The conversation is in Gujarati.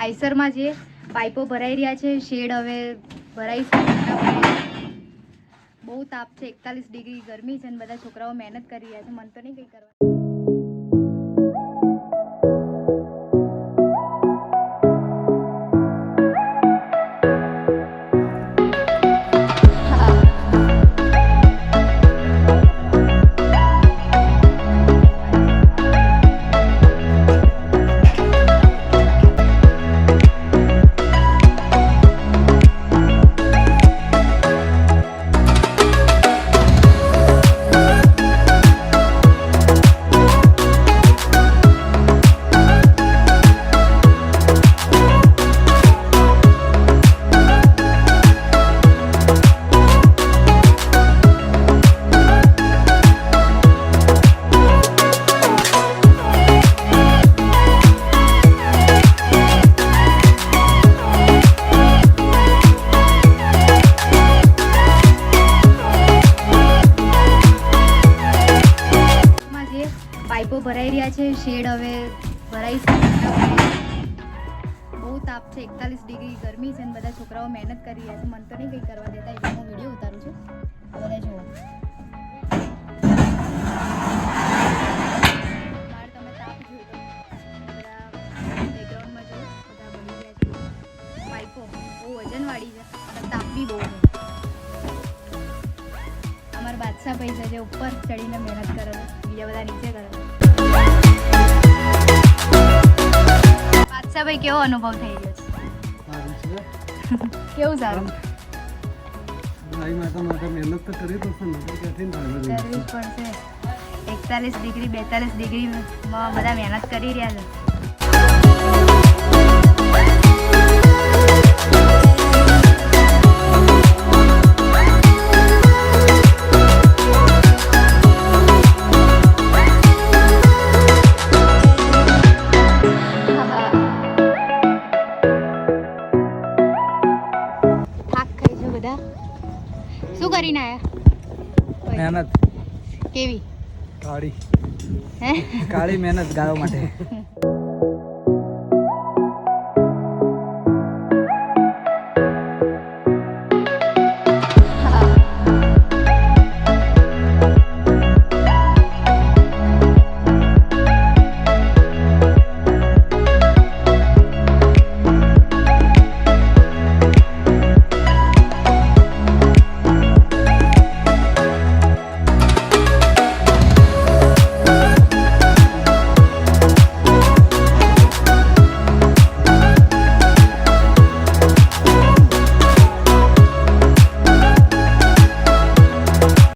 આઈસરમાં જે પાઇપો ભરાઈ રહ્યા છે, શેડ હવે ભરાઈ બહુ તાપ છે, એકતાલીસ ડિગ્રી ગરમી છે અને બધા છોકરાઓ મહેનત કરી રહ્યા છે, મન તો નહીં કંઈ કરવા પાઇપો ભરાઈ રહ્યા છે, શેડ હવે ભરાઈ બહુ તાપ છે, એકતાલીસ ડિગ્રી ગરમી છે અને બધા છોકરાઓ મહેનત કરી રહ્યા છે. મન તો નહીં કંઈ કરવા દેતા એટલે હું વીડિયો ઉતારું છું. બધા જુઓ. વજનવાળી છે તાપ બી બહુ અમારા બાદશાહ ભાઈ છે, જે ઉપર ચડીને મહેનત કરે છે. ભાઈ કેવો અનુભવ થઈ છે? કેવું સારું? ગાય પડશે એકતાલીસ ડિગ્રી બેતાલીસ ડિગ્રીમાં બધા મહેનત કરી રહ્યા છે. શું કરીને આયા? મહેનત. કેવી? કાળી. હે? કાળી મહેનત ગાયો માટે.